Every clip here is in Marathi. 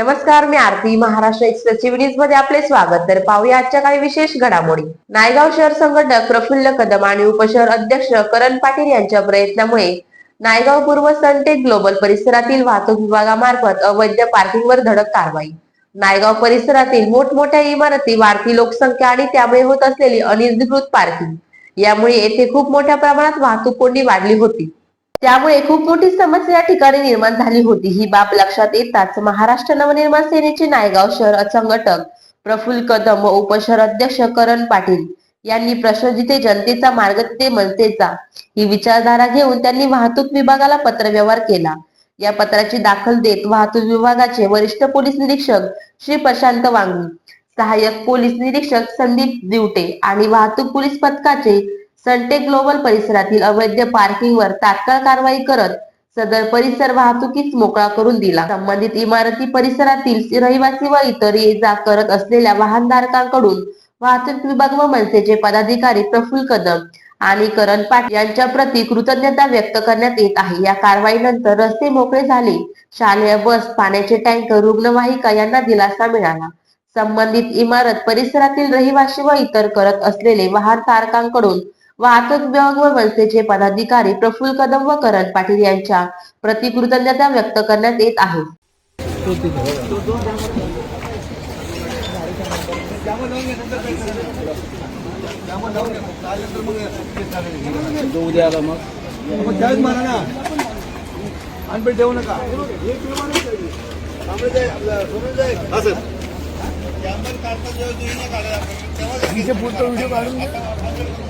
नमस्कार मी आरती महाराष्ट्र एक्सप्रेस न्यूजमध्ये आपले स्वागत. तर पाहूया आजच्या काही विशेष घडामोडी. नायगाव शहर संघटक प्रफुल्ल कदम आणि उपशहर अध्यक्ष करण पाटील यांच्या प्रयत्नामुळे नायगाव पूर्व सनटेक ग्लोबल परिसरातील वाहतूक विभागामार्फत अवैध पार्किंगवर धडक कारवाई. नायगाव परिसरातील मोठमोठ्या इमारती वाढती लोकसंख्या आणि त्यामुळे होत असलेली अनधिकृत पार्किंग. यामुळे येथे खूप मोठ्या प्रमाणात वाहतूक कोंडी वाढली होती. त्यामुळे खूप मोठी समस्या या ठिकाणी निर्माण झाली होती. ही बाब लक्षात येताच महाराष्ट्र नवनिर्माण सेनेचे नायगाव शहर संघटक प्रफुल्ल कदम व उपशहर अध्यक्ष करण पाटील यांनी प्रश्न जिथे जनतेचा मार्ग तिथे मनसेचा ही विचारधारा घेऊन त्यांनी वाहतूक विभागाला पत्रव्यवहार केला. या पत्राची दाखल देत वाहतूक विभागाचे वरिष्ठ पोलीस निरीक्षक श्री प्रशांत वांगी सहाय्यक पोलीस निरीक्षक संदीप दिवटे आणि वाहतूक पोलीस पथकाचे संटे ग्लोबल परिसरातील अवैध पार्किंगवर तात्काळ कारवाई करत सदर परिसर वाहतुकीस मोकळा करून दिला. संबंधित इमारती परिसरातील रहिवासी व इतर ये जा करत असलेल्या वाहनधारकांकडून वाहतूक विभाग व मनसेचे पदाधिकारी प्रफुल्ल कदम आणि करण पाटील यांच्या प्रती कृतज्ञता व्यक्त करण्यात येत आहे. या कारवाईनंतर रस्ते मोकळे झाले. शालेय बस पाण्याचे टँकर रुग्णवाहिका यांना दिलासा मिळाला. संबंधित इमारत परिसरातील रहिवासी व इतर करत असलेले वाहनधारकांकडून वाहतूक विभाग व मनसेचे पदाधिकारी प्रफुल्ल कदम व करण पाटील यांच्या प्रति कृतज्ञता व्यक्त करण्यात येत आहे ठेवू नका व्हिडिओ काढून.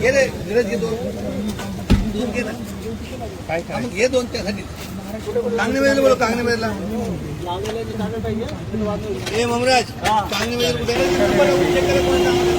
ये रे धीरज घे दोन दोन घे ना काय? काय मग घे दोन त्यासाठी कांगणे वेळेला बोलो कांगणे वेळेला ए ममराज कांगणे वेळेला कुठे आहे? नंबर